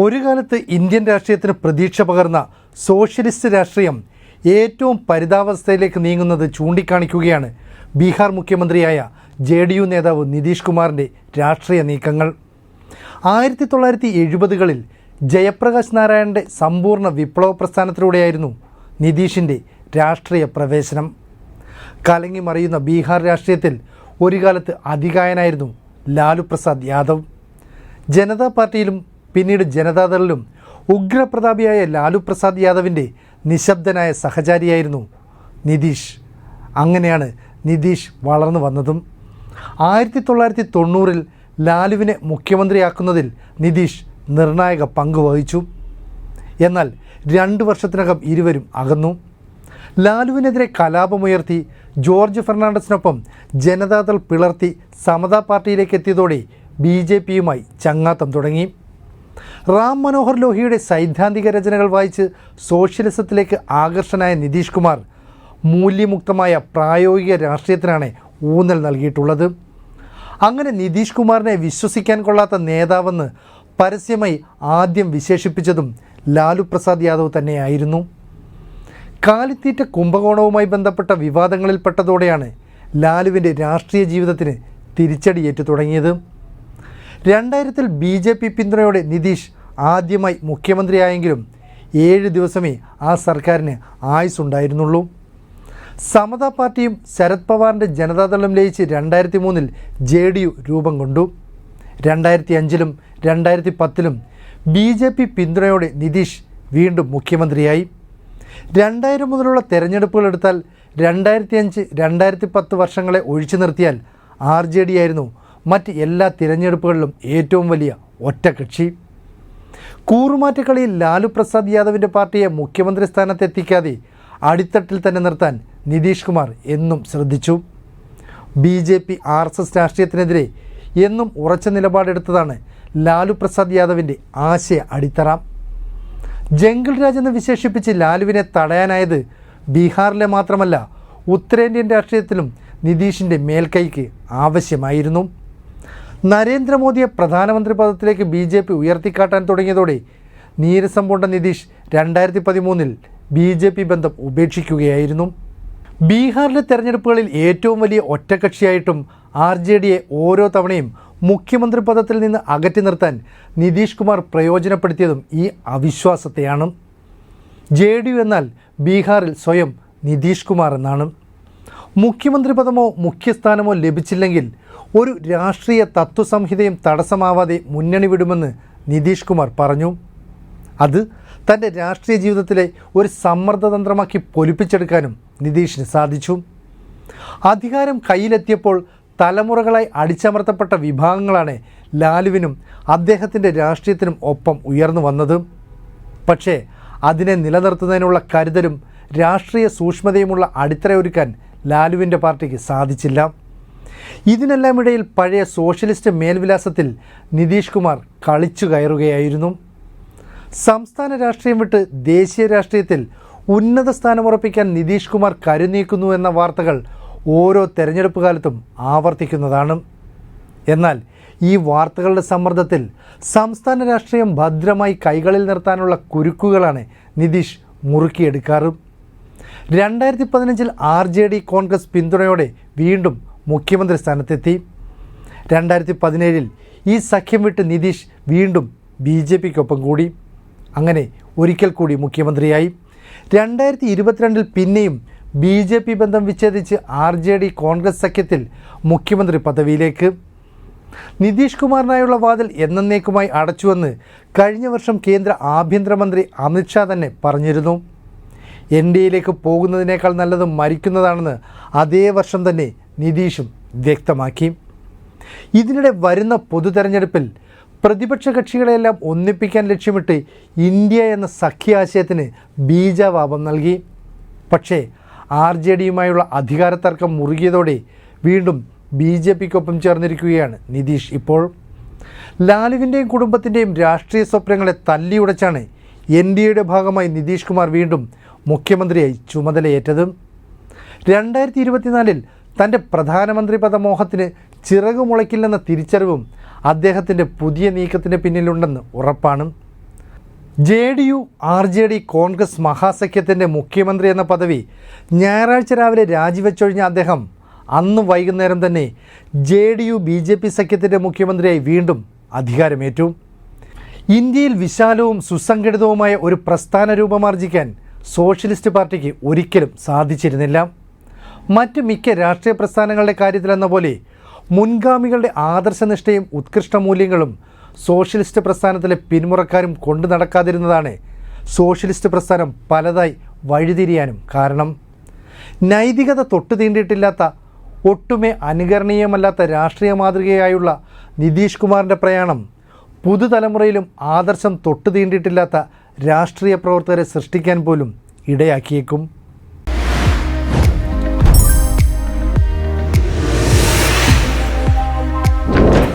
ഒരു കാലത്ത് ഇന്ത്യൻ രാഷ്ട്രീയത്തിന് പ്രതീക്ഷ പകർന്ന സോഷ്യലിസ്റ്റ് രാഷ്ട്രീയം ഏറ്റവും പരിതാവസ്ഥയിലേക്ക് നീങ്ങുന്നത് ചൂണ്ടിക്കാണിക്കുകയാണ് ബീഹാർ മുഖ്യമന്ത്രിയായ ജെ ഡി യു നേതാവ് നിതീഷ് കുമാറിന്റെ രാഷ്ട്രീയ നീക്കങ്ങൾ. ആയിരത്തി തൊള്ളായിരത്തി എഴുപതുകളിൽ ജയപ്രകാശ് നാരായണന്റെ സമ്പൂർണ വിപ്ലവ പ്രസ്ഥാനത്തിലൂടെയായിരുന്നു നിതീഷിന്റെ രാഷ്ട്രീയ പ്രവേശനം. കലങ്ങി മറിയുന്ന ബീഹാർ രാഷ്ട്രീയത്തിൽ ഒരു കാലത്ത് അധികായനായിരുന്നു ലാലു പ്രസാദ് യാദവ്. ജനതാ പാർട്ടിയിലും പിന്നീട് ജനതാദളിലും ഉഗ്രപ്രതാപിയായ ലാലു പ്രസാദ് യാദവിന്റെ നിശബ്ദനായ സഹചാരിയായിരുന്നു നിതീഷ്. അങ്ങനെയാണ് നിതീഷ് വളർന്നു വന്നതും. ആയിരത്തി തൊള്ളായിരത്തി തൊണ്ണൂറിൽ ലാലുവിനെ മുഖ്യമന്ത്രിയാക്കുന്നതിൽ നിതീഷ് നിർണായക പങ്ക് വഹിച്ചു. എന്നാൽ രണ്ട് വർഷത്തിനകം ഇരുവരും അകന്നു. ലാലുവിനെതിരെ കലാപമുയർത്തി ജോർജ് ഫെർണാണ്ടസിനൊപ്പം ജനതാദൾ പിളർത്തി സമതാ പാർട്ടിയിലേക്ക് എത്തിയതോടെ ബി ജെ പിയുമായി ചങ്ങാത്തം തുടങ്ങി. റാം മനോഹർ ലോഹിയുടെ സൈദ്ധാന്തിക രചനകൾ വായിച്ച് സോഷ്യലിസത്തിലേക്ക് ആകർഷനായ നിതീഷ് കുമാർ മൂല്യമുക്തമായ പ്രായോഗിക രാഷ്ട്രീയത്തിനാണ് ഊന്നൽ നൽകിയിട്ടുള്ളത്. അങ്ങനെ നിതീഷ് കുമാറിനെ വിശ്വസിക്കാൻ കൊള്ളാത്ത നേതാവെന്ന് പരസ്യമായി ആദ്യം വിശേഷിപ്പിച്ചതും ലാലു പ്രസാദ് യാദവ് തന്നെയായിരുന്നു. കാലിത്തീറ്റ കുംഭകോണവുമായി ബന്ധപ്പെട്ട വിവാദങ്ങളിൽപ്പെട്ടതോടെയാണ് ലാലുവിന്റെ രാഷ്ട്രീയ ജീവിതത്തിന് തിരിച്ചടിയേറ്റു തുടങ്ങിയത്. രണ്ടായിരത്തിൽ ബി ജെ പി പിന്തുണയോടെ നിതീഷ് ആദ്യമായി മുഖ്യമന്ത്രിയായെങ്കിലും ഏഴ് ദിവസമേ ആ സർക്കാരിന് ആയുസ്സുണ്ടായിരുന്നുള്ളൂ. സമതാ പാർട്ടിയും ശരത് പവാറിന്റെ ജനതാദളം ലയിച്ച് രണ്ടായിരത്തി മൂന്നിൽ ജെ ഡി യു രൂപം കൊണ്ടു. രണ്ടായിരത്തി അഞ്ചിലും രണ്ടായിരത്തി പത്തിലും ബി ജെ പി പിന്തുണയോടെ നിതീഷ് വീണ്ടും മുഖ്യമന്ത്രിയായി. രണ്ടായിരം മുതലുള്ള തെരഞ്ഞെടുപ്പുകൾ എടുത്താൽ രണ്ടായിരത്തി അഞ്ച് രണ്ടായിരത്തി പത്ത് വർഷങ്ങളെ ഒഴിച്ചു നിർത്തിയാൽ ആർ ജെ ഡി ആയിരുന്നു മറ്റ് എല്ലാ തിരഞ്ഞെടുപ്പുകളിലും ഏറ്റവും വലിയ ഒറ്റകക്ഷി കൂറുമാറ്റക്കളിയിൽ ലാലു പ്രസാദ് യാദവിന്റെ പാർട്ടിയെ മുഖ്യമന്ത്രി സ്ഥാനത്തെത്തിക്കാതെ അടിത്തട്ടിൽ തന്നെ നിർത്താൻ നിതീഷ് കുമാർ എന്നും ശ്രദ്ധിച്ചു. B J P R S S രാഷ്ട്രീയത്തിനെതിരെ എന്നും ഉറച്ച നിലപാടെടുത്തതാണ് ലാലു പ്രസാദ് യാദവിന്റെ ആശയ അടിത്തറ. ജംഗിൾ രാജ് എന്ന് വിശേഷിപ്പിച്ച് ലാലുവിനെ തടയാനായത് ബീഹാറിലെ മാത്രമല്ല ഉത്തരേന്ത്യൻ രാഷ്ട്രീയത്തിലും നിതീഷിന്റെ മേൽക്കൈക്ക് ആവശ്യമായിരുന്നു. നരേന്ദ്രമോദിയെ പ്രധാനമന്ത്രി പദത്തിലേക്ക് ബി ജെ പി ഉയർത്തിക്കാട്ടാൻ തുടങ്ങിയതോടെ നീരസം പൂണ്ട നിതീഷ് രണ്ടായിരത്തി പതിമൂന്നിൽ ബി ജെ പി ബന്ധം ഉപേക്ഷിക്കുകയായിരുന്നു. ബീഹാറിലെ തെരഞ്ഞെടുപ്പുകളിൽ ഏറ്റവും വലിയ ഒറ്റകക്ഷിയായിട്ടും ആർ ജെ ഡിയെ ഓരോ തവണയും മുഖ്യമന്ത്രി പദത്തിൽ നിന്ന് അകറ്റി നിർത്താൻ നിതീഷ് കുമാർ പ്രയോജനപ്പെടുത്തിയതും ഈ അവിശ്വാസത്തെയാണ്. ജെ ഡി യു എന്നാൽ ബീഹാറിൽ സ്വയം നിതീഷ് കുമാർ എന്നാണ്. മുഖ്യമന്ത്രി പദമോ മുഖ്യസ്ഥാനമോ ലഭിച്ചില്ലെങ്കിൽ ഒരു രാഷ്ട്രീയ തത്വസംഹിതയും തടസ്സമാവാതെ മുന്നണി വിടുമെന്ന് നിതീഷ് കുമാർ പറഞ്ഞു. അത് തന്റെ രാഷ്ട്രീയ ജീവിതത്തിലെ ഒരു സമ്മർദ്ദതന്ത്രമാക്കി പൊലിപ്പിച്ചെടുക്കാനും നിതീഷിന് സാധിച്ചു. അധികാരം കയ്യിലെത്തിയപ്പോൾ തലമുറകളായി അടിച്ചമർത്തപ്പെട്ട വിഭാഗങ്ങളാണ് ലാലുവിനും അദ്ദേഹത്തിന്റെ രാഷ്ട്രീയത്തിനും ഒപ്പം ഉയർന്നു വന്നത്. പക്ഷേ അതിനെ നിലനിർത്തുന്നതിനുള്ള കരുതലും രാഷ്ട്രീയ സൂക്ഷ്മതയുമുള്ള അടിത്തറയൊരുക്കാൻ ലാലുവിന്റെ പാർട്ടിക്ക് സാധിച്ചില്ല. ഇതിനെല്ലാം ഇടയിൽ പഴയ സോഷ്യലിസ്റ്റ് മേൽവിലാസത്തിൽ നിതീഷ് കുമാർ കളിച്ചു കയറുകയായിരുന്നു. സംസ്ഥാന രാഷ്ട്രീയം വിട്ട് ദേശീയ രാഷ്ട്രീയത്തിൽ ഉന്നത സ്ഥാനമുറപ്പിക്കാൻ നിതീഷ് കുമാർ കരുനീക്കുന്നു എന്ന വാർത്തകൾ ഓരോ തെരഞ്ഞെടുപ്പ് കാലത്തും ആവർത്തിക്കുന്നതാണ്. എന്നാൽ ഈ വാർത്തകളുടെ സമ്മർദ്ദത്തിൽ സംസ്ഥാന രാഷ്ട്രീയം ഭദ്രമായി കൈകളിൽ നിർത്താനുള്ള കുരുക്കുകളാണ് നിതീഷ് മുറുക്കിയെടുക്കാറ്. രണ്ടായിരത്തി പതിനഞ്ചിൽ ആർ ജെ ഡി കോൺഗ്രസ് പിന്തുണയോടെ വീണ്ടും മുഖ്യമന്ത്രി സ്ഥാനത്തെത്തി. രണ്ടായിരത്തി പതിനേഴിൽ ഈ സഖ്യം വിട്ട് നിതീഷ് വീണ്ടും ബി ജെ പിക്കൊപ്പം കൂടി. അങ്ങനെ ഒരിക്കൽ കൂടി മുഖ്യമന്ത്രിയായി. രണ്ടായിരത്തി ഇരുപത്തിരണ്ടിൽ പിന്നെയും ബി ജെ പി ബന്ധം വിച്ഛേദിച്ച് ആർ ജെ ഡി കോൺഗ്രസ് സഖ്യത്തിൽ മുഖ്യമന്ത്രി പദവിയിലേക്ക്. നിതീഷ് കുമാറിനായുള്ള വാതിൽ എന്നേക്കുമായി അടച്ചുവെന്ന് കഴിഞ്ഞ വർഷം കേന്ദ്ര ആഭ്യന്തരമന്ത്രി അമിത്ഷാ തന്നെ പറഞ്ഞിരുന്നു. എൻ ഡി എയിലേക്ക് പോകുന്നതിനേക്കാൾ നല്ലത് മരിക്കുന്നതാണെന്ന് അതേ വർഷം തന്നെ നിതീഷും വ്യക്തമാക്കി. ഇതിനിടെ വരുന്ന പൊതു തെരഞ്ഞെടുപ്പിൽ പ്രതിപക്ഷ കക്ഷികളെല്ലാം ഒന്നിപ്പിക്കാൻ ലക്ഷ്യമിട്ട് ഇന്ത്യ എന്ന സഖ്യാശയത്തിന് ബീജാവാപം നൽകി. പക്ഷേ ആർ ജെ ഡിയുമായുള്ള അധികാര തർക്കം മുറുകിയതോടെ വീണ്ടും ബി ജെ പിക്കൊപ്പം ചേർന്നിരിക്കുകയാണ് നിതീഷ് ഇപ്പോൾ. ലാലുവിന്റെയും കുടുംബത്തിന്റെയും രാഷ്ട്രീയ സ്വപ്നങ്ങളെ തല്ലിയുടച്ചാണ് എൻ ഡി എയുടെ ഭാഗമായി നിതീഷ് കുമാർ വീണ്ടും മുഖ്യമന്ത്രിയായി ചുമതലയേറ്റതും. രണ്ടായിരത്തി ഇരുപത്തിനാലിൽ തന്റെ പ്രധാനമന്ത്രി പദമോഹത്തിന് ചിറക് മുളയ്ക്കില്ലെന്ന തിരിച്ചറിവും അദ്ദേഹത്തിന്റെ പുതിയ നീക്കത്തിന് പിന്നിലുണ്ടെന്ന് ഉറപ്പാണ്. J D U R J D Congress മഹാസഖ്യത്തിന്റെ മുഖ്യമന്ത്രി എന്ന പദവി ഞായറാഴ്ച രാവിലെ രാജിവെച്ചൊഴിഞ്ഞ അദ്ദേഹം അന്ന് വൈകുന്നേരം തന്നെ J D U B J P സഖ്യത്തിന്റെ മുഖ്യമന്ത്രിയായി വീണ്ടും അധികാരമേറ്റു. ഇന്ത്യയിൽ വിശാലവും സുസംഘടിതവുമായ ഒരു പ്രസ്ഥാന രൂപമാർജിക്കാൻ സോഷ്യലിസ്റ്റ് പാർട്ടിക്ക് ഒരിക്കലും സാധിച്ചിരുന്നില്ല. മറ്റ് മിക്ക രാഷ്ട്രീയ പ്രസ്ഥാനങ്ങളുടെ കാര്യത്തിലെന്ന പോലെ മുൻഗാമികളുടെ ആദർശനിഷ്ഠയും ഉത്കൃഷ്ട മൂല്യങ്ങളും സോഷ്യലിസ്റ്റ് പ്രസ്ഥാനത്തിലെ പിന്മുറക്കാരും കൊണ്ടു നടക്കാതിരുന്നതാണ് സോഷ്യലിസ്റ്റ് പ്രസ്ഥാനം പലതായി വഴിതിരിയാനും കാരണം. നൈതികത തൊട്ടു തീണ്ടിയിട്ടില്ലാത്ത ഒട്ടുമേ അനുകരണീയമല്ലാത്ത രാഷ്ട്രീയ മാതൃകയായുള്ള നിതീഷ് കുമാറിന്റെ പ്രയാണം പുതുതലമുറയിലും ആദർശം തൊട്ടു തീണ്ടിയിട്ടില്ലാത്ത രാഷ്ട്രീയ പ്രവർത്തകരെ സൃഷ്ടിക്കാൻ പോലും ഇടയാക്കിയേക്കും.